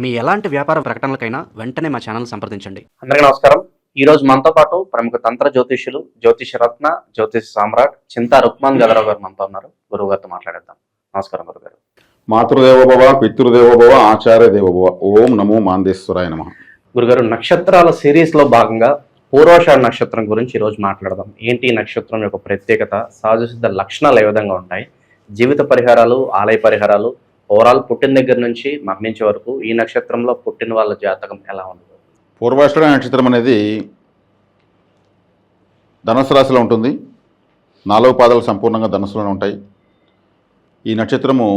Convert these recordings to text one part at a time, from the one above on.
మీ ఎలాంటి వ్యాపార ప్రకటనలకైనా వెంటనే మా ఛానల్ సంప్రదించండి. అందరికీ నమస్కారం. ఈ రోజు మనతో పాటు ప్రముఖ తంత్ర జ్యోతిష్యులు జ్యోతిష రత్న జ్యోతిష సామ్రాట్ చింతా రుక్మాన్ గదరావు గారు మనతో ఉన్నారు. గురువు గారితో మాట్లాడేద్దాం. నమస్కారం గురువు గారు మాతృదేవోభవ పితృదేవోభవ ఆచార్య దేవోభవ ఓం నమో మాందేశ్వరాయ నమ. గురుగారు నక్షత్రాల సిరీస్లో భాగంగా పూర్వాషాఢ నక్షత్రం గురించి ఈ రోజు మాట్లాడదాం. ఏంటి ఈ నక్షత్రం యొక్క ప్రత్యేకత? సహజ సిద్ధ లక్షణాలు ఏ విధంగా ఉంటాయి జీవిత పరిహారాలు ఆలయ పరిహారాలు ఓవరాల్ పుట్టిన దగ్గర నుంచి మరణించే వరకు ఈ నక్షత్రంలో పుట్టిన వాళ్ళ జాతకం ఎలా ఉంటుంది పూర్వాషాఢ నక్షత్రం అనేది ధనుసు రాశిలో ఉంటుంది. నాలుగు పాదాలు సంపూర్ణంగా ధనుసులోనే ఉంటాయి. ఈ నక్షత్రము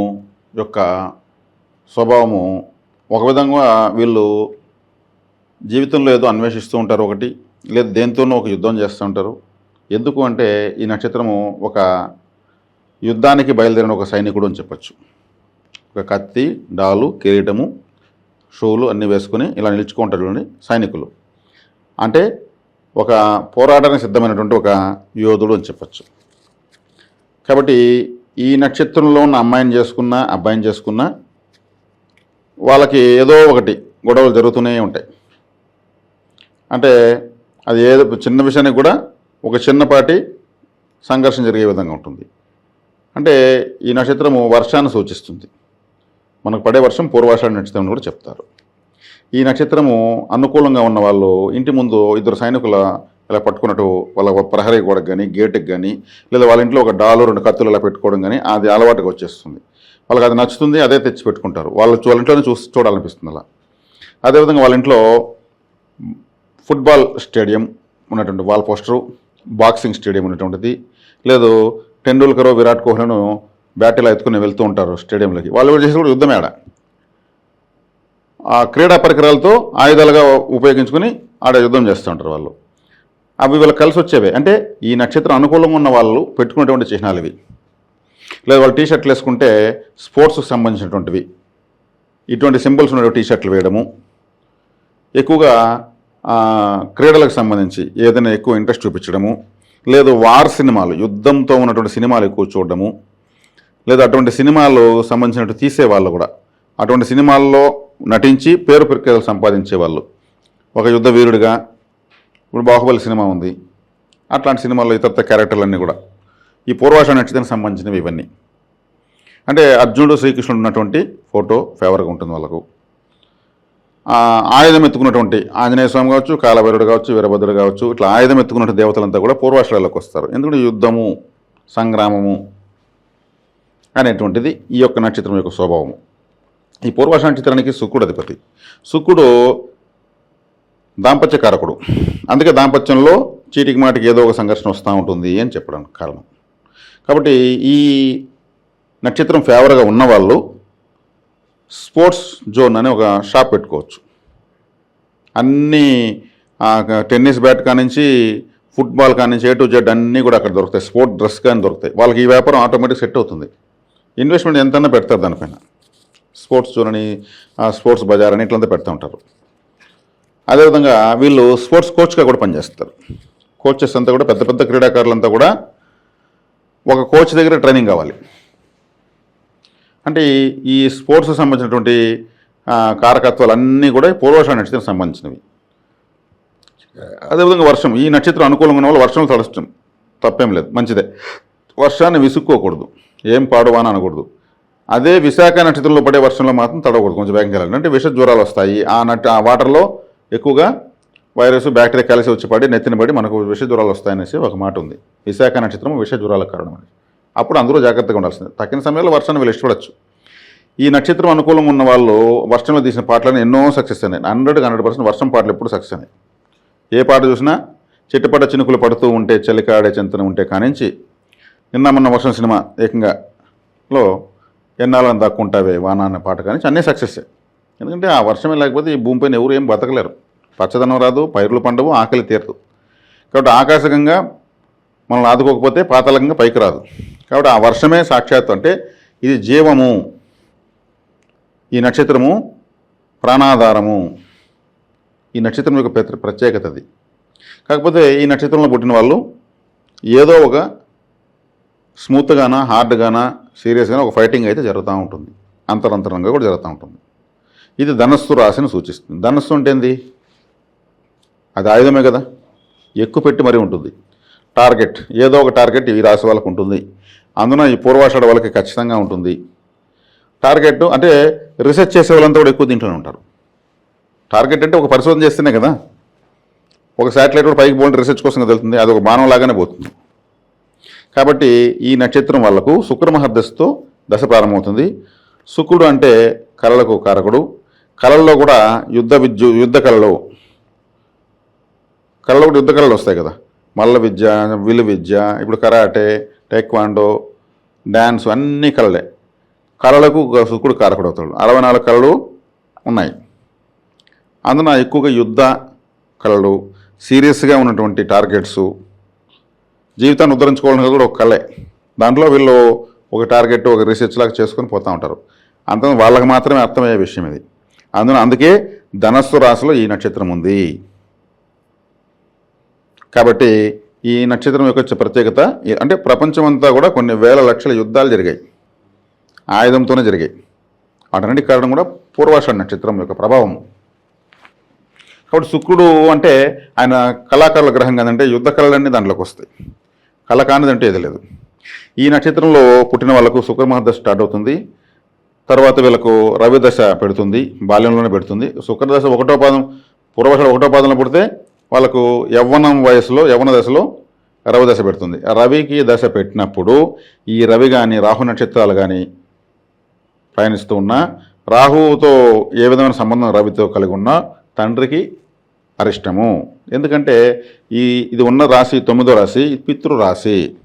యొక్క స్వభావము ఒక విధంగా వీళ్ళు జీవితంలో ఏదో అన్వేషిస్తూ ఉంటారు ఒకటి లేదా దేంతోనో ఒక యుద్ధం చేస్తూ ఉంటారు. ఎందుకు అంటే ఈ నక్షత్రము ఒక యుద్ధానికి బయలుదేరిన ఒక సైనికుడు అని చెప్పచ్చు. ఒక కత్తి డాలు కిరీటము షూలు అన్నీ వేసుకుని ఇలా నిలుచుకుంటారు చూడండి సైనికులు. అంటే ఒక పోరాటానికి సిద్ధమైనటువంటి ఒక యోధుడు అని చెప్పచ్చు. కాబట్టి ఈ నక్షత్రంలో ఉన్న అమ్మాయిని చేసుకున్నా అబ్బాయిని చేసుకున్నా వాళ్ళకి ఏదో ఒకటి గొడవలు జరుగుతూనే ఉంటాయి. అంటే అది ఏదో చిన్న విషయానికి కూడా ఒక చిన్నపాటి సంఘర్షణ జరిగే విధంగా ఉంటుంది. అంటే ఈ నక్షత్రము వర్షాన్ని సూచిస్తుంది. మనకు పడే వర్షం పూర్వాషాఢ నక్షత్రం అని కూడా చెప్తారు. ఈ నక్షత్రము అనుకూలంగా ఉన్న వాళ్ళు ఇంటి ముందు ఇద్దరు సైనికుల ఇలా పట్టుకున్నట్టు వాళ్ళ ప్రహరీ గోడకు కానీ గేటుకి కానీ లేదా వాళ్ళ ఇంట్లో ఒక డాలు రెండు కత్తులు ఇలా పెట్టుకోవడం కానీ అది అలవాటుగా వచ్చేస్తుంది. వాళ్ళకి అది నచ్చుతుంది అదే తెచ్చి పెట్టుకుంటారు. వాళ్ళు వాళ్ళ ఇంట్లోనే చూసి చూడాలనిపిస్తుంది అలా. అదేవిధంగా వాళ్ళ ఇంట్లో ఫుట్బాల్ స్టేడియం ఉన్నటువంటి వాల్ పోస్టరు బాక్సింగ్ స్టేడియం ఉన్నటువంటిది లేదు టెండూల్కర్ విరాట్ కోహ్లీను బ్యాటిల్ ఎత్తుకుని వెళ్తూ ఉంటారు స్టేడియంలోకి. వాళ్ళు కూడా చేసేది కూడా యుద్ధమే ఆడ. ఆ క్రీడా పరికరాలతో ఆయుధాలుగా ఉపయోగించుకుని ఆడ యుద్ధం చేస్తూ ఉంటారు వాళ్ళు. అవి వీళ్ళకి కలిసి వచ్చేవే. అంటే ఈ నక్షత్రం అనుకూలంగా ఉన్న వాళ్ళు పెట్టుకునేటువంటి చిహ్నాలు ఇవి. లేదా వాళ్ళు టీ షర్ట్లు వేసుకుంటే స్పోర్ట్స్కి సంబంధించినటువంటివి. ఇటువంటి సింబల్స్ ఉన్న టీ షర్ట్లు వేయడము. ఎక్కువగా క్రీడలకు సంబంధించి ఏదైనా ఎక్కువ ఇంట్రెస్ట్ చూపించడము. లేదు వార్ సినిమాలు యుద్ధంతో ఉన్నటువంటి సినిమాలు ఎక్కువ చూడడము. లేదా అటువంటి సినిమాలు సంబంధించినట్టు తీసేవాళ్ళు కూడా. అటువంటి సినిమాల్లో నటించి పేరు ప్రఖ్యాతలు సంపాదించే వాళ్ళు ఒక యుద్ధ వీరుడిగా ఇప్పుడు బాహుబలి సినిమా ఉంది. అట్లాంటి సినిమాల్లో ఇతర క్యారెక్టర్లన్నీ కూడా. ఈ పూర్వాష నక్షత్రానికి సంబంధించినవి ఇవన్నీ. అంటే అర్జునుడు శ్రీకృష్ణుడు ఉన్నటువంటి ఫోటో ఫేవర్గా ఉంటుంది వాళ్ళకు. ఆయుధం ఎత్తుకున్నటువంటి ఆంజనేయ స్వామి కావచ్చు కాలభైరుడు కావచ్చు వీరభద్రుడు కావచ్చు ఇట్లా ఆయుధం ఎత్తుకున్నటువంటి దేవతలంతా కూడా పూర్వాశ్రాలకు వస్తారు. ఎందుకంటే యుద్ధము సంగ్రామము అనేటువంటిది ఈ యొక్క నక్షత్రం యొక్క స్వభావము. ఈ పూర్వాష నక్షత్రానికి శుక్రుడు అధిపతి. శుక్రుడు దాంపత్య కారకుడు. అందుకే దాంపత్యంలో చీటికి మాటికి ఏదో ఒక సంఘర్షణ వస్తూ ఉంటుంది అని చెప్పడానికి కారణం. కాబట్టి ఈ నక్షత్రం ఫేవర్గా ఉన్నవాళ్ళు స్పోర్ట్స్ జోన్ అనే ఒక షాప్ పెట్టుకోవచ్చు. అన్నీ టెన్నిస్ బ్యాట్ కానించి ఫుట్బాల్ కానించి ఏ టు జెడ్ అన్నీ కూడా అక్కడ దొరుకుతాయి. స్పోర్ట్ డ్రెస్ కానీ దొరుకుతాయి. వాళ్ళకి ఈ వ్యాపారం ఆటోమేటిక్ సెట్ అవుతుంది. ఇన్వెస్ట్మెంట్ ఎంతైనా పెడతారు దానిపైన? స్పోర్ట్స్ జోన్ అని ఆ, స్పోర్ట్స్ బజార్ అని ఇట్లంతా పెడతా ఉంటారు. అదేవిధంగా వీళ్ళు స్పోర్ట్స్ కోచ్గా కూడా పనిచేస్తారు. కోచెస్ అంతా కూడా పెద్ద పెద్ద క్రీడాకారులంతా కూడా ఒక కోచ్ దగ్గర ట్రైనింగ్ కావాలి. అంటే ఈ- స్పోర్ట్స్ సంబంధించినటువంటి కారకత్వాలు అన్నీ కూడా పూర్వాష నక్షత్రం సంబంధించినవి. అదేవిధంగా వర్షం ఈ నక్షత్రం అనుకూలంగా ఉన్న వాళ్ళు వర్షం తడచడం తప్పేం లేదు మంచిదే. వర్షాన్ని విసుక్కోకూడదు. ఏం పాడువా అని అనకూడదు. అదే విశాఖ నక్షత్రంలో పడే వర్షంలో మాత్రం తడవకూడదు. కొంచెం వేగంగా వెళ్ళాలి అంటే విష జ్వరాలు వస్తాయి. ఆ నట్ ఆ వాటర్లో ఎక్కువగా వైరస్ బ్యాక్టీరియా కలిసి వచ్చి పడి నెత్తిన పడి మనకు విష జ్వరాలు వస్తాయనేసి ఒక మాట ఉంది. విశాఖ నక్షత్రం విష జ్వరాలకు కారణం అని. అప్పుడు అందరూ జాగ్రత్తగా ఉండాల్సిందే. తక్కిన సమయంలో వర్షాన్ని వీళ్ళు ఇష్టపడచ్చు. ఈ నక్షత్రం అనుకూలంగా ఉన్న వాళ్ళు వర్షంలో తీసిన పాటలను ఎన్నో సక్సెస్ అయినాయి. హండ్రెడ్ హండ్రెడ్ పర్సెంట్ వర్షం పాటలు ఎప్పుడు సక్సెస్ అయినాయి. ఏ పాట చూసినా చిట్టుపడ్డ చినుకులు పడుతూ ఉంటే చలికాడే చింతన ఉంటే కానించి నిన్న మొన్న వర్షం సినిమా ఏకంగా లో ఎన్నాళ్ళని దాక్కుంటావే వాన అనే పాట కానీ అన్నీ సక్సెస్ ఎందుకంటే ఆ వర్షమే లేకపోతే ఈ భూమిపైన ఎవరు ఏం బతకలేరు. పచ్చదనం రాదు పైరులు పండవు ఆకలి తీరదు. కాబట్టి ఆకాశకంగా మనల్ని ఆదుకోకపోతే పాతాళకంగా పైకి రాదు. కాబట్టి ఆ వర్షమే సాక్షాత్తు అంటే ఇది జీవము. ఈ నక్షత్రము ప్రాణాధారము. ఈ నక్షత్రం యొక్క ప్రత్యేకత అది. కాకపోతే ఈ నక్షత్రంలో పుట్టిన వాళ్ళు ఏదో ఒక స్మూత్గానా హార్డ్గానా సీరియస్గానా ఒక ఫైటింగ్ అయితే జరుగుతూ ఉంటుంది. అంతరంతరంగా కూడా జరుగుతూ ఉంటుంది. ఇది ధనస్సు రాశిని సూచిస్తుంది. ధనస్సు అంటే ఏంది? అది ఆయుధమే కదా. ఎక్కువ పెట్టి మరీ ఉంటుంది. టార్గెట్ ఏదో ఒక టార్గెట్ ఈ రాశి వాళ్ళకు ఉంటుంది. అందున ఈ పూర్వాషాఢ వాళ్ళకి ఖచ్చితంగా ఉంటుంది. టార్గెట్ అంటే రీసెర్చ్ చేసే వాళ్ళంతా కూడా ఎక్కువ దీంట్లోనే ఉంటారు. టార్గెట్ అంటే ఒక పరిశోధన చేస్తేనే కదా. ఒక శాటిలైట్ కూడా పైకి పోయిన రీసెర్చ్ కోసం కదా వెళ్తుంది. అది ఒక బాణం లాగానే పోతుంది. కాబట్టి ఈ నక్షత్రం వాళ్ళకు శుక్రమహర్దశతో దశ ప్రారంభమవుతుంది. శుక్రుడు అంటే కళలకు కారకుడు. కళల్లో కూడా యుద్ధ విద్యు యుద్ధ కళలు. కళలో కూడా యుద్ధ కళలు వస్తాయి కదా. మల్ల విద్య విలు విద్య ఇప్పుడు కరాటే టైక్వాండో డ్యాన్స్ అన్నీ కళలే. కళలకు శుక్రుడు కారకుడు అవుతాడు. అరవై నాలుగు కళలు ఉన్నాయి. అందున ఎక్కువగా యుద్ధ కళలు సీరియస్గా ఉన్నటువంటి టార్గెట్స్ జీవితాన్ని ఉద్ధరించుకోవడం కూడా ఒక కళే. దాంట్లో వీళ్ళు ఒక టార్గెట్ ఒక రీసెర్చ్ లాగా చేసుకొని పోతూ ఉంటారు. అంత వాళ్ళకి మాత్రమే అర్థమయ్యే విషయం ఇది. అందున అందుకే ధనస్సు రాశిలో ఈ నక్షత్రం ఉంది. కాబట్టి ఈ నక్షత్రం యొక్క ప్రత్యేకత అంటే ప్రపంచమంతా కూడా కొన్ని వేల లక్షల యుద్ధాలు జరిగాయి. ఆయుధంతోనే జరిగాయి. వాటన్నిటి కారణం కూడా పూర్వాషాఢ నక్షత్రం యొక్క ప్రభావం. కాబట్టి శుక్రుడు అంటే ఆయన కళాకారుల గ్రహం కదంటే యుద్ధ కళలన్నీ దాంట్లోకి వస్తాయి. కళ కానిదంటే ఏది లేదు. ఈ నక్షత్రంలో పుట్టిన వాళ్ళకు శుక్రమహదశ స్టార్ట్ అవుతుంది. తర్వాత వీళ్ళకు రవి దశ పెడుతుంది బాల్యంలోనే పెడుతుంది. శుక్రదశ ఒకటో పాదం పూర్వషాఢ ఒకటో పాదంలో పుడితే వాళ్ళకు యవ్వనం వయసులో యవ్వన దశలో రవి దశ పెడుతుంది. ఆ రవికి దశ పెట్టినప్పుడు ఈ రవి కానీ రాహు నక్షత్రాలు కానీ ప్రయాణిస్తూ ఉన్నా రాహువుతో ఏ విధమైన సంబంధం రవితో కలిగి ఉన్నా తండ్రికి అరిష్టము. ఎందుకంటే ఈ ఇది ఉన్న రాశి తొమ్మిదో రాశి పితృ రాశి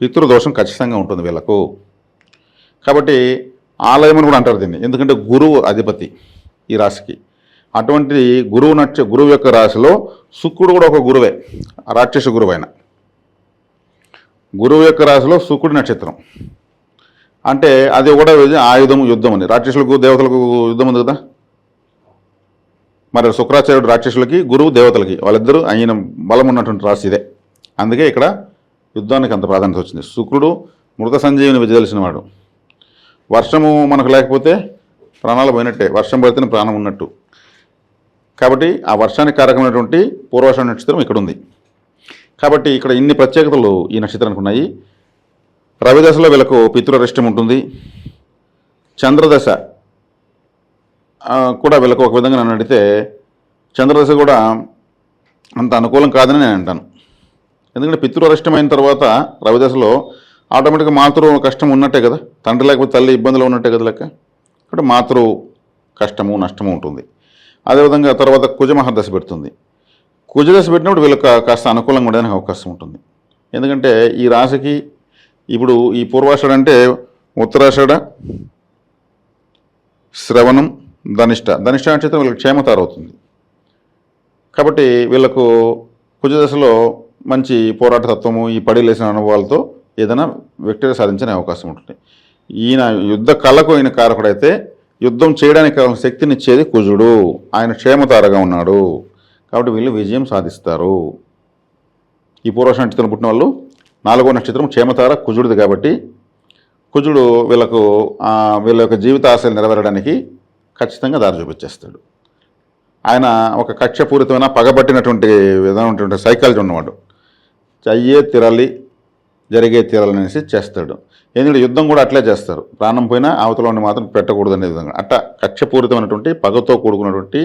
పితృదోషం ఖచ్చితంగా ఉంటుంది వీళ్ళకు. కాబట్టి ఆలయం అని కూడా అంటారు దీన్ని. ఎందుకంటే గురువు అధిపతి ఈ రాశికి. అటువంటి గురువు నచ్చ గురువు యొక్క రాశిలో శుక్రుడు కూడా ఒక గురువే రాక్షస గురువు ఆయన గురువు యొక్క రాశిలో శుక్రుడి నక్షత్రం. అంటే అది కూడా ఆయుధం యుద్ధం అని. రాక్షసులకు దేవతలకు యుద్ధం ఉంది కదా? మరి శుక్రాచార్యుడు రాక్షసులకి గురువు దేవతలకి వాళ్ళిద్దరూ ఆయన బలం ఉన్నటువంటి రాశి ఇదే. అందుకే ఇక్కడ యుద్ధానికి అంత ప్రాధాన్యత వచ్చింది. శుక్రుడు మృత సంజీవిని విజయదలిసిన వాడు. వర్షము మనకు లేకపోతే ప్రాణాలు పోయినట్టే. వర్షం పడితేనే ప్రాణం ఉన్నట్టు. కాబట్టి ఆ వర్షానికి కారకమైనటువంటి పూర్వాష నక్షత్రం ఇక్కడ ఉంది కాబట్టి ఇక్కడ ఇన్ని ప్రత్యేకతలు ఈ నక్షత్రానికి ఉన్నాయి. రవిదశలో వీళ్ళకు పితృరిష్టం ఉంటుంది. చంద్రదశ కూడా వీళ్ళకు ఒక విధంగా నన్ను అడిగితే చంద్రదశ కూడా అంత అనుకూలం కాదని నేను అంటాను. ఎందుకంటే పితృ అరిష్టమైన తర్వాత రవిదశలో ఆటోమేటిక్గా మాతృ కష్టం ఉన్నట్టే కదా. తండ్రి లేకపోతే తల్లి ఇబ్బందులు ఉన్నట్టే కదా లెక్క. కాబట్టి మాతృ కష్టము నష్టము ఉంటుంది. అదేవిధంగా తర్వాత కుజమహర్దశ పెడుతుంది. కుజదశ పెట్టినప్పుడు వీళ్ళకి కాస్త అనుకూలంగా ఉండడానికి అవకాశం ఉంటుంది. ఎందుకంటే ఈ రాశికి ఇప్పుడు ఈ పూర్వాషాఢ అంటే ఉత్తరాషాఢ శ్రవణం ధనిష్ట. ధనిష్ట నక్షత్రం వీళ్ళకి క్షేమతార అవుతుంది కాబట్టి వీళ్ళకు కుజదశలో మంచి పోరాట తత్వము ఈ పడిలేసిన అనుభవాలతో ఏదైనా విక్టరీ సాధించే అవకాశం ఉంటుంది. ఈయన యుద్ధ కళకు అయిన కారకుడైతే యుద్ధం చేయడానికి కావాల్సిన శక్తినిచ్చేది కుజుడు. ఆయన క్షేమతారగా ఉన్నాడు. కాబట్టి వీళ్ళు విజయం సాధిస్తారు. ఈ పూర్వశ నక్షత్రం పుట్టిన వాళ్ళు నాలుగో నక్షత్రం క్షేమతార కుజుడిది కాబట్టి కుజుడు వీళ్ళకు వీళ్ళ యొక్క జీవిత ఆశలు నెరవేరడానికి ఖచ్చితంగా దారి చూపించేస్తాడు. ఆయన ఒక కక్షపూరితమైన పగబట్టినటువంటి విధమైనటువంటి సైకాలజీ ఉన్నవాడు. అయ్యే తిరలి జరిగే తీరాలి అనేసి చేస్తాడు. ఎందుకంటే యుద్ధం కూడా అట్లే చేస్తారు. ప్రాణం పోయినా అవతల మాత్రం పెట్టకూడదు అనే విధంగా. అట్ట కక్షపూరితమైనటువంటి పగతో కూడుకున్నటువంటి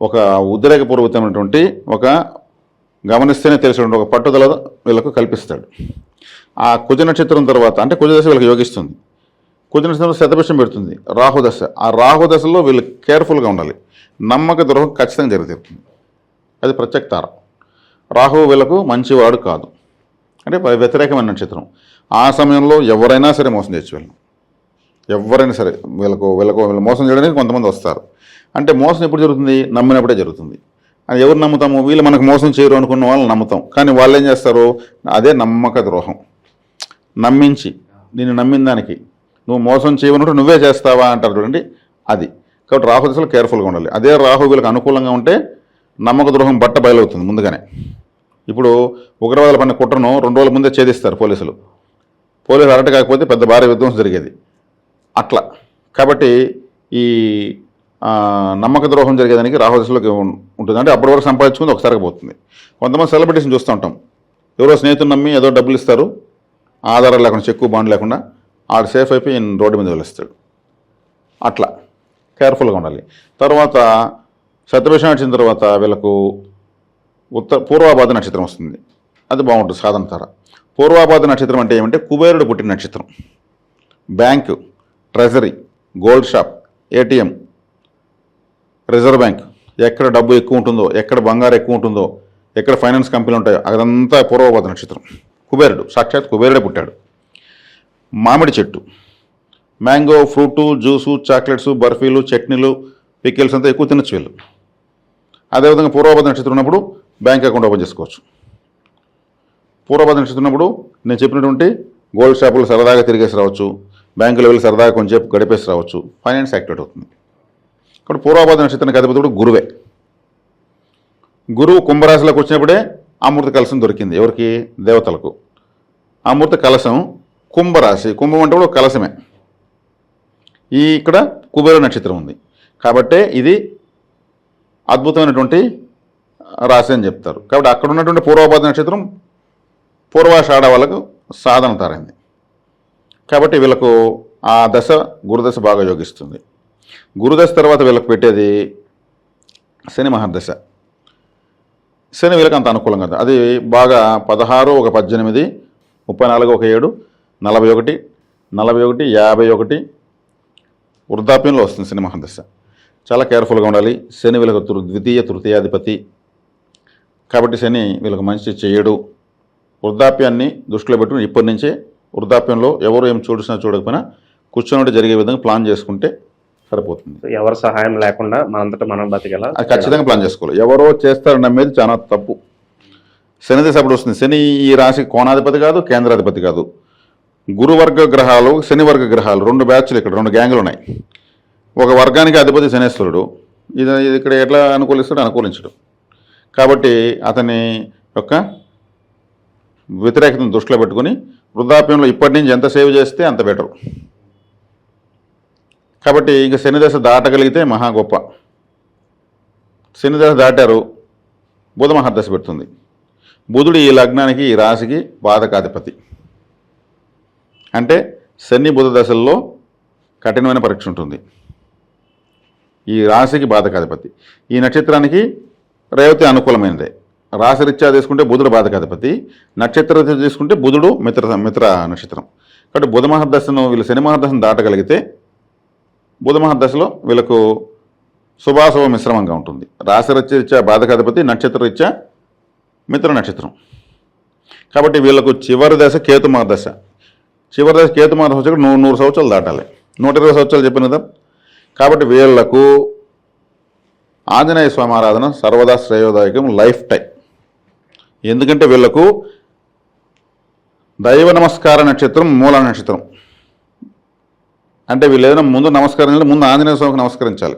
ఒక ఉద్రేకపూర్వకమైనటువంటి ఒక గమనిస్తేనే తెలిసినటువంటి ఒక పట్టుదల వీళ్ళకు కల్పిస్తాడు. ఆ కుజ నక్షత్రం తర్వాత అంటే కుజదశ వీళ్ళకి యోగిస్తుంది. కుజ నక్షత్రం శతభిషం పెడుతుంది. రాహుదశ. ఆ రాహుదశలో వీళ్ళు కేర్ఫుల్గా ఉండాలి. నమ్మక ద్రోహం ఖచ్చితంగా జరుగుతుంది అది ప్రత్యక్తారం రాహు వీళ్ళకు మంచివాడు కాదు. అంటే వ్యతిరేకమైన నక్షత్రం. ఆ సమయంలో ఎవరైనా సరే మోసం చేయొచ్చు వీళ్ళని. ఎవరైనా సరే వీళ్ళకు వీళ్ళకు వీళ్ళు మోసం చేయడానికి కొంతమంది వస్తారు. అంటే మోసం ఎప్పుడు జరుగుతుంది? నమ్మినప్పుడే జరుగుతుంది. అది ఎవరు నమ్ముతాము? వీళ్ళు మనకు మోసం చేయరు అనుకున్న వాళ్ళని నమ్ముతాం. కానీ వాళ్ళు ఏం చేస్తారు? అదే నమ్మక ద్రోహం. నమ్మించి. నేను నమ్మిన దానికి. నువ్వు మోసం చేయనుంటే నువ్వే చేస్తావా అంటారు చూడండి. అది. కాబట్టి రాహు దశలో కేర్ఫుల్గా ఉండాలి. అదే రాహు వీళ్ళకి అనుకూలంగా ఉంటే నమ్మక ద్రోహం బట్ట బయలవుతుంది ముందుగానే. ఇప్పుడు ఉగ్రవాదుల పడిన కుట్రను రెండు రోజుల ముందే ఛేదిస్తారు పోలీసులు. పోలీసులు అరట కాకపోతే పెద్ద భారీ విధ్వంసం జరిగేది. అట్లా. కాబట్టి ఈ నమ్మక ద్రోహం జరిగేదానికి రాహు దశలోకి ఉంటుంది. అంటే అప్పటి వరకు సంపాదించుకుంది ఒకసారిగా పోతుంది. కొంతమంది సెలబ్రిటీస్ని చూస్తూ ఉంటాం. ఎవరో స్నేహితులు నమ్మి ఏదో డబ్బులు ఇస్తారు. ఆధారాలు లేకుండా చెక్కు బాండ్ లేకుండా. ఆడు సేఫ్ అయిపోయి రోడ్డు మీద వెళ్ళిస్తాడు అట్లా. కేర్ఫుల్గా ఉండాలి. తర్వాత శతభిషం వచ్చిన తర్వాత వీళ్ళకు ఉత్తర పూర్వాబాధ నక్షత్రం వస్తుంది. అది బాగుంటుంది సాధన తర పూర్వాబాధ నక్షత్రం అంటే ఏమంటే కుబేరుడు పుట్టిన నక్షత్రం. Bank treasury gold shop ATM reserve bank ఎక్కడ డబ్బు ఎక్కువ ఉంటుందో ఎక్కడ బంగారు ఎక్కువ ఉంటుందో ఎక్కడ ఫైనాన్స్ కంపెనీలు ఉంటాయో అదంతా పూర్వబాధ నక్షత్రం. కుబేరుడు సాక్షాత్ కుబేరుడే పుట్టాడు. మామిడి చెట్టు. మ్యాంగో ఫ్రూటు జ్యూసు చాక్లెట్స్ బర్ఫీలు చట్నీలు పికిల్స్ అంతా ఎక్కువ తినచ్చు వీళ్ళు. అదేవిధంగా పూర్వభద్ర నక్షత్రం ఉన్నప్పుడు బ్యాంక్ అకౌంట్ ఓపెన్ చేసుకోవచ్చు. పూర్వభద్ర నక్షత్రం ఉన్నప్పుడు నేను చెప్పినటువంటి గోల్డ్ షాపులు సరదాగా తిరిగేసి రావచ్చు. బ్యాంకులో వెళ్ళి సరదాగా కొంచెంసేపు గడిపేసి రావచ్చు. ఫైనాన్స్ యాక్టివేట్ అవుతుంది. ఇక్కడ పూర్వభద్ర నక్షత్రానికి కూడా గురువే. గురువు కుంభరాశిలోకి వచ్చినప్పుడే అమృత కలసం దొరికింది. ఎవరికి? దేవతలకు. అమృత కలసం కుంభరాశి. కుంభం అంటే కూడా కలసమే ఈ ఇక్కడ కుబేర నక్షత్రం ఉంది. కాబట్టి ఇది అద్భుతమైనటువంటి రాశి అని చెప్తారు. కాబట్టి అక్కడ ఉన్నటువంటి పూర్వపాద నక్షత్రం పూర్వాషాఢ వాళ్ళకు సాధన తారైంది. కాబట్టి వీళ్ళకు ఆ దశ గురుదశ బాగా యోగిస్తుంది. గురుదశ తర్వాత వీళ్ళకి పెట్టేది శని మహర్దశ. శని వీళ్ళకి అంత అనుకూలంగా అది బాగా పదహారు ఒక పద్దెనిమిది ముప్పై నాలుగు ఒక ఏడు నలభై ఒకటి నలభై ఒకటి యాభై ఒకటి. వృద్ధాప్యంలో వస్తుంది శని మహర్దశ చాలా కేర్ఫుల్గా ఉండాలి. శని వీళ్ళకు తృ ద్వితీయ తృతీయాధిపతి. కాబట్టి శని వీళ్ళకి మంచి చేయడు వృద్ధాప్యాన్ని దృష్టిలో పెట్టుకుని ఇప్పటి నుంచే వృద్ధాప్యంలో ఎవరు ఏం చూసినా చూడకపోయినా కూర్చొని జరిగే విధంగా ప్లాన్ చేసుకుంటే సరిపోతుంది. ఎవరి సహాయం లేకుండా మనంతటా మనం బతికేలా? అది ఖచ్చితంగా ప్లాన్ చేసుకోవాలి. ఎవరో చేస్తారని నమ్మేది చాలా తప్పు. శని దశ అప్పుడు వస్తుంది. శని ఈ రాశి కోణాధిపతి కాదు కేంద్రాధిపతి కాదు. గురువర్గ గ్రహాలు శనివర్గ గ్రహాలు రెండు బ్యాచ్లు ఇక్కడ రెండు గ్యాంగులు ఉన్నాయి. ఒక వర్గానికి అధిపతి శనేశ్వరుడు. ఇది ఇది ఇక్కడ ఎట్లా అనుకూలిస్తాడు అనుకూలించడు. కాబట్టి అతని యొక్క వ్యతిరేకతను దృష్టిలో పెట్టుకుని వృద్ధాప్యంలో ఇప్పటి నుంచి ఎంత సేవ్ చేస్తే అంత బెటర్. కాబట్టి ఇంకా శనిదశ దాటగలిగితే మహా గొప్ప. శనిదశ దాటారు బుధ మహర్దశ పెడుతుంది. బుధుడు ఈ లగ్నానికి ఈ రాశికి బాధకాధిపతి. అంటే శని బుధ దశల్లో కఠినమైన పరీక్ష ఉంటుంది. ఈ రాశికి బాధకాధిపతి. ఈ నక్షత్రానికి రేవతి అనుకూలమైనదే. రాశి రీత్యా తీసుకుంటే బుధుడు బాధకాధిపతి. నక్షత్ర తీసుకుంటే బుధుడు మిత్ర మిత్ర నక్షత్రం. కాబట్టి బుధ మహర్దశను వీళ్ళు శని మహర్దశను దాటగలిగితే బుధ మహర్దశలో వీళ్ళకు శుభాశుభ మిశ్రమంగా ఉంటుంది. రాశి రీత్యా బాధకాధిపతి నక్షత్ర రీత్యా మిత్ర నక్షత్రం. కాబట్టి వీళ్ళకు చివరి దశ కేతు మహర్దశ. చివరి దశ కేతు మహర్దశ వచ్చాక నూరు నూరు సంవత్సరాలు దాటాలి. నూట ఇరవై సంవత్సరాలు చెప్పిన కదా కాబట్టి వీళ్ళకు ఆంజనేయ స్వామి ఆరాధన సర్వదా శ్రేయోదాయకం లైఫ్ టైం. ఎందుకంటే వీళ్ళకు దైవ నమస్కార నక్షత్రం మూల నక్షత్రం. అంటే వీళ్ళు ఏదైనా ముందు నమస్కారం ముందు ఆంజనేయ స్వామికి నమస్కరించాలి.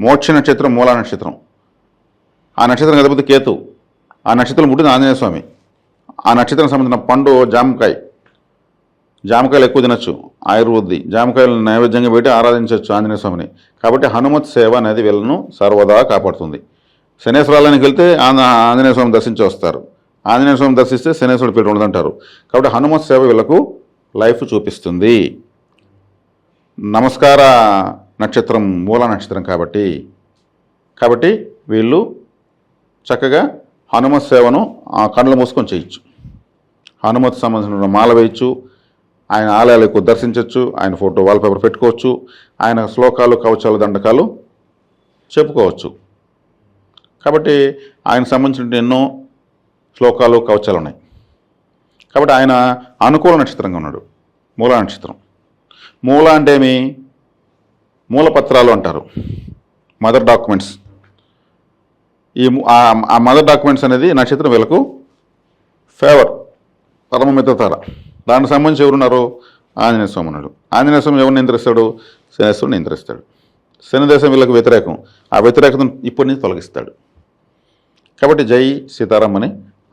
మోక్ష నక్షత్రం మూల నక్షత్రం. ఆ నక్షత్రం అధిపతి కేతు. ఆ నక్షత్రం పుట్టింది ఆంజనేయ స్వామి. ఆ నక్షత్రం సంబంధించిన పండు జామకాయ. జామకాయలు ఎక్కువ తినచ్చు ఆయుర్వేది. జామకాయలు నైవేద్యంగా పెట్టి ఆరాధించవచ్చు ఆంజనేయ స్వామిని. కాబట్టి హనుమత్ సేవ అనేది వీళ్ళను సర్వదా కాపాడుతుంది. శనేశ్వరాలయానికి వెళ్తే ఆంజనేయ స్వామి దర్శించి వస్తారు. ఆంజనేయ స్వామి దర్శిస్తే శనేశ్వరుడు పేరు ఉండదంటారు. కాబట్టి హనుమత్ సేవ వీళ్ళకు లైఫ్ చూపిస్తుంది. నమస్కార నక్షత్రం మూల నక్షత్రం కాబట్టి కాబట్టి వీళ్ళు చక్కగా హనుమత్ సేవను ఆ కళ్ళు మూసుకొని చేయొచ్చు. హనుమత్ సంబంధించిన మాల వేయచ్చు ఆయన ఆలయాలు ఎక్కువ దర్శించవచ్చు ఆయన ఫోటో వాల్పేపర్ పెట్టుకోవచ్చు ఆయన శ్లోకాలు కవచాలు దండకాలు చెప్పుకోవచ్చు. కాబట్టి ఆయన సంబంధించిన ఎన్నో శ్లోకాలు కవచాలు ఉన్నాయి. కాబట్టి ఆయన అనుకూల నక్షత్రంగా ఉన్నాడు. మూల నక్షత్రం. మూల అంటే ఏమి? మూలపత్రాలు అంటారు. Mother documents. ఈ ఆ- ఆ మదర్ డాక్యుమెంట్స్ అనేది నక్షత్రం వీళ్ళకు ఫేవర్ పరమమిత్రతార దానికి సంబంధించి ఎవరున్నారు? ఆంజనేయ స్వామి ఉన్నాడు. ఆంజనేయ స్వామి ఎవరిని నియంత్రిస్తాడు శనేశ్వరుని నియంత్రిస్తాడు శనిదేశం దేశం వీళ్ళకు వ్యతిరేకం. ఆ వ్యతిరేకతను ఇప్పటి నుంచి తొలగిస్తాడు. కాబట్టి జై సీతారాం అని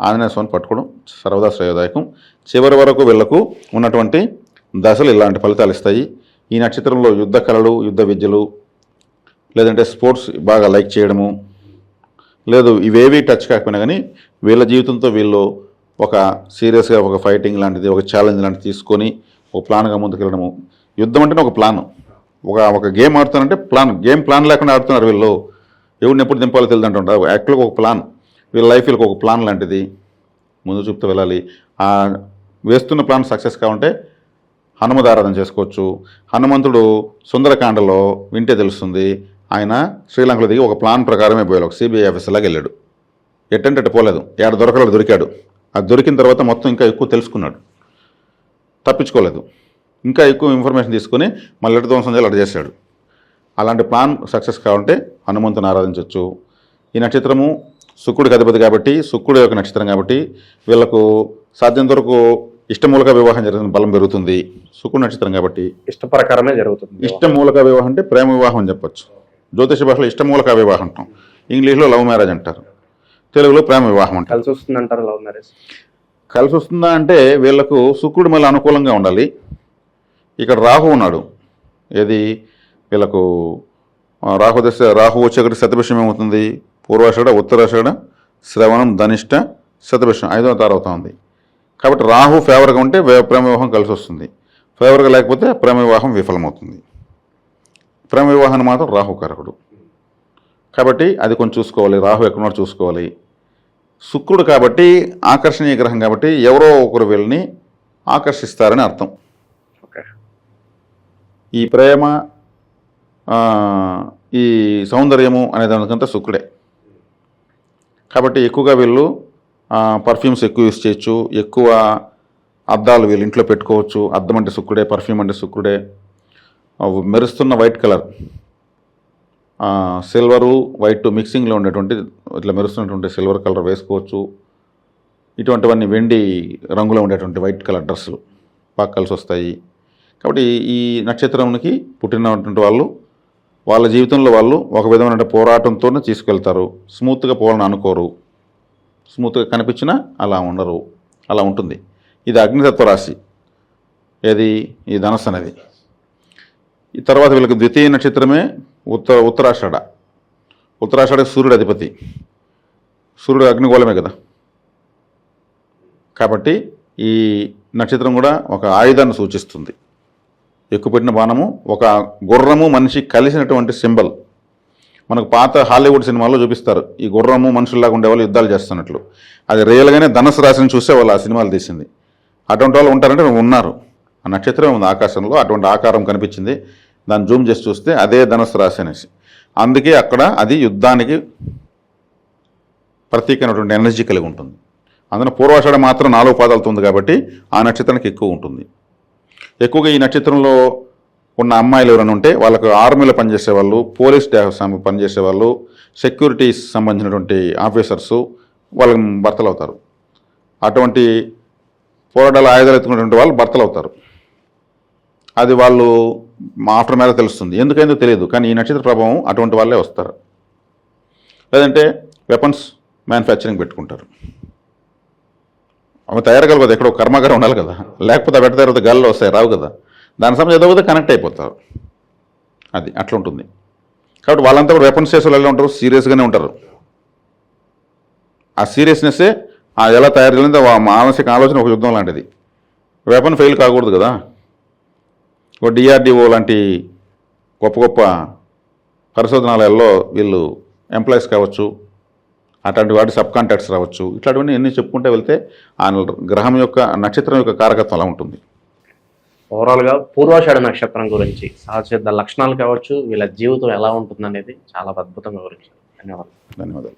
ఆంజనేయ స్వామిని పట్టుకోవడం సర్వదా శ్రేయోదాయకం. చివరి వరకు వీళ్ళకు ఉన్నటువంటి దశలు ఇలాంటి ఫలితాలు ఇస్తాయి. ఈ నక్షత్రంలో యుద్ధ కళలు యుద్ధ విద్యలు లేదంటే స్పోర్ట్స్ బాగా లైక్ చేయడము లేదు ఇవేవి టచ్ కాకపోయినా కానీ వీళ్ళ జీవితంతో వీళ్ళు ఒక సీరియస్గా ఒక ఫైటింగ్ లాంటిది ఒక ఛాలెంజ్ లాంటిది తీసుకొని ఒక ప్లాన్గా ముందుకెళ్ళడము. యుద్ధం అంటేనే ఒక ప్లాన్. ఒక ఒక గేమ్ ఆడుతానంటే ప్లాన్. గేమ్ ప్లాన్ లేకుండా ఆడుతున్నారు వీళ్ళు. ఎవరిని ఎప్పుడు దింపాలో తెలియదంటుంటారు యాక్చువల్గా ఒక ప్లాన్. వీళ్ళ లైఫ్ వీళ్ళకి ఒక ప్లాన్ లాంటిది. ముందు చూపుతూ వెళ్ళాలి. ఆ వేస్తున్న ప్లాన్ సక్సెస్ కావంటే హనుమదారాధన చేసుకోవచ్చు. హనుమంతుడు సుందరకాండలో వింటే తెలుస్తుంది. ఆయన శ్రీలంకలో దిగి ఒక ప్లాన్ ప్రకారమే పోయాడు ఒక సిబిఐ ఆఫీసర్లాగా వెళ్ళాడు. ఎట్టంటే పోలేదు. ఏడ దొరకలేదు దొరికాడు. అది దొరికిన తర్వాత మొత్తం ఇంకా ఎక్కువ తెలుసుకున్నాడు. తప్పించుకోలేదు. ఇంకా ఎక్కువ ఇన్ఫర్మేషన్ తీసుకొని మళ్ళీ ఎటు ధ్వంసం చేయాలి అటు చేశాడు. అలాంటి ప్లాన్ సక్సెస్ కావాలంటే హనుమంతుని ఆరాధించవచ్చు ఈ నక్షత్రము శుక్రుడికి అధిపతి కాబట్టి శుక్రుడు యొక్క నక్షత్రం కాబట్టి వీళ్ళకు సాధ్యంత వరకు ఇష్టమూలక వివాహం జరిగిన బలం పెరుగుతుంది. శుక్రుడు నక్షత్రం కాబట్టి ఇష్ట ప్రకారమే జరుగుతుంది. ఇష్టమూలక వివాహం అంటే ప్రేమ వివాహం అని చెప్పొచ్చు. జ్యోతిష భాషలో ఇష్టమూలక వివాహం అంటాం. ఇంగ్లీష్లో లవ్ మ్యారేజ్ అంటారు. తెలుగులో ప్రేమ వివాహం అంటారు. కలిసి వస్తుంది అంటారు లవ్ మ్యారేజ్? కలిసి వస్తుందా అంటే వీళ్ళకు శుక్రుడు మళ్ళీ అనుకూలంగా ఉండాలి. ఇక్కడ రాహు ఉన్నాడు. ఏది? వీళ్ళకు రాహు దశ రాహు వచ్చేకటి శతభిషం ఏమవుతుంది? పూర్వాషాఢ ఉత్తరాషాఢ శ్రవణం ధనిష్ట శతభిషం ఐదవ తారవుతా ఉంది. కాబట్టి రాహు ఫేవర్గా ఉంటే ప్రేమ వివాహం కలిసి వస్తుంది ఫేవర్గా లేకపోతే ప్రేమ వివాహం విఫలమవుతుంది. ప్రేమ వివాహాన్ని మాత్రం రాహు కారకుడు కాబట్టి అది కొంచెం చూసుకోవాలి. రాహు ఎక్కడున్నాడో చూసుకోవాలి. శుక్రుడు కాబట్టి ఆకర్షణీయ గ్రహం కాబట్టి ఎవరో ఒకరు వీళ్ళని ఆకర్షిస్తారని అర్థం. ఓకే. ఈ ప్రేమ ఈ సౌందర్యము అనే దానికంతా శుక్రుడే. కాబట్టి ఎక్కువగా వీళ్ళు పర్ఫ్యూమ్స్ ఎక్కువ యూస్ చేయొచ్చు. ఎక్కువ అద్దాలు వీళ్ళు ఇంట్లో పెట్టుకోవచ్చు. అద్దం అంటే శుక్రుడే పర్ఫ్యూమ్ అంటే శుక్రుడే. మెరుస్తున్న వైట్ కలర్ సిల్వరు వైట్ మిక్సింగ్లో ఉండేటువంటి ఇట్లా మెరుస్తున్నటువంటి సిల్వర్ కలర్ వేసుకోవచ్చు. ఇటువంటివన్నీ వెండి రంగులో ఉండేటువంటి వైట్ కలర్ డ్రెస్సులు బాగా కలిసి వస్తాయి. కాబట్టి ఈ నక్షత్రంకి పుట్టినటువంటి వాళ్ళు వాళ్ళ జీవితంలో వాళ్ళు ఒక విధమైన పోరాటంతోనే తీసుకెళ్తారు. స్మూత్గా పోవాలని అనుకోరు. స్మూత్గా కనిపించినా అలా ఉండరు. అలా ఉంటుంది. ఇది అగ్నితత్వ రాశి. ఏది? ఈ ధనస్సు అనేది. ఈ తర్వాత వీళ్ళకి ద్వితీయ నక్షత్రమే ఉత్తర ఉత్తరాషాఢ. ఉత్తరాషాఢ సూర్యుడు అధిపతి. సూర్యుడు అగ్నిగోళమే కదా. కాబట్టి ఈ నక్షత్రం కూడా ఒక ఆయుధాన్ని సూచిస్తుంది. ఎక్కుపెట్టిన బాణము ఒక గుర్రము మనిషి కలిసినటువంటి సింబల్. మనకు పాత హాలీవుడ్ సినిమాల్లో చూపిస్తారు. ఈ గుర్రము మనుషుల్లాగా ఉండేవాళ్ళు యుద్ధాలు చేస్తున్నట్లు. అది రియల్గానే ధనసు రాశిని చూసే వాళ్ళు ఆ సినిమాలు తీసింది. అటువంటి వాళ్ళు ఉంటారంటే ఉన్నారు. ఆ నక్షత్రం ఉంది ఆకాశంలో. అటువంటి ఆకారం కనిపించింది. దాన్ని జూమ్ చేసి చూస్తే అదే ధనుసు రాశి అనేసి. అందుకే అక్కడ అది యుద్ధానికి ప్రత్యేకమైనటువంటి ఎనర్జీ కలిగి ఉంటుంది. అందులో పూర్వాషాఢ మాత్రం నాలుగు పాదాలతో కాబట్టి ఆ నక్షత్రానికి ఎక్కువ ఉంటుంది. ఎక్కువగా ఈ నక్షత్రంలో ఉన్న అమ్మాయిలు ఎవరైనా ఉంటే వాళ్ళకు ఆర్మీలో పనిచేసే వాళ్ళు పోలీస్ పనిచేసే వాళ్ళు సెక్యూరిటీస్ సంబంధించినటువంటి ఆఫీసర్సు వాళ్ళకి భర్తలు అవుతారు అటువంటి పోరాటాలు ఆయుధాలు ఎత్తుకున్నటువంటి వాళ్ళు భర్తలు అవుతారు అది వాళ్ళు ఆఫ్టర్ మ్యారేజ్ తెలుస్తుంది. ఎందుకైందో తెలియదు. కానీ ఈ నక్షత్ర ప్రభావం అటువంటి వాళ్ళే వస్తారు. లేదంటే వెపన్స్ మ్యానుఫ్యాక్చరింగ్ పెట్టుకుంటారు. అవి తయారు కదా. ఎక్కడో కర్మాగారం ఉండాలి కదా. లేకపోతే ఆ పెట్ట తర్వాత గాల్లో వస్తాయి రావు కదా. దాని సమయం ఏదో పోతే కనెక్ట్ అయిపోతారు. అది అట్లా ఉంటుంది. కాబట్టి వాళ్ళంతా కూడా వెపన్స్ చేసే వాళ్ళు ఉంటారు? సీరియస్గానే ఉంటారు. ఆ సీరియస్నెస్సే ఎలా తయారు చేయాలంటే మానసిక ఆలోచన ఒక యుద్ధం లాంటిది. వెపన్ ఫెయిల్ కాకూడదు కదా. ఒక డిఆర్డిఓ లాంటి గొప్ప గొప్ప పరిశోధనాలయాల్లో వీళ్ళు ఎంప్లాయీస్ కావచ్చు అట్లాంటి వాటి సబ్ కాంటాక్ట్స్ రావచ్చు. ఇట్లాంటివన్నీ ఎన్ని చెప్పుకుంటే వెళ్తే ఆ గ్రహం యొక్క నక్షత్రం యొక్క కారకత్వం అలా ఉంటుంది. ఓవరాల్గా పూర్వాషాఢ నక్షత్రం గురించి సహజ లక్షణాలు కావచ్చు వీళ్ళ జీవితం ఎలా ఉంటుంది అనేది చాలా అద్భుతంగా వివరించారు. ధన్యవాదాలు. ధన్యవాదాలు.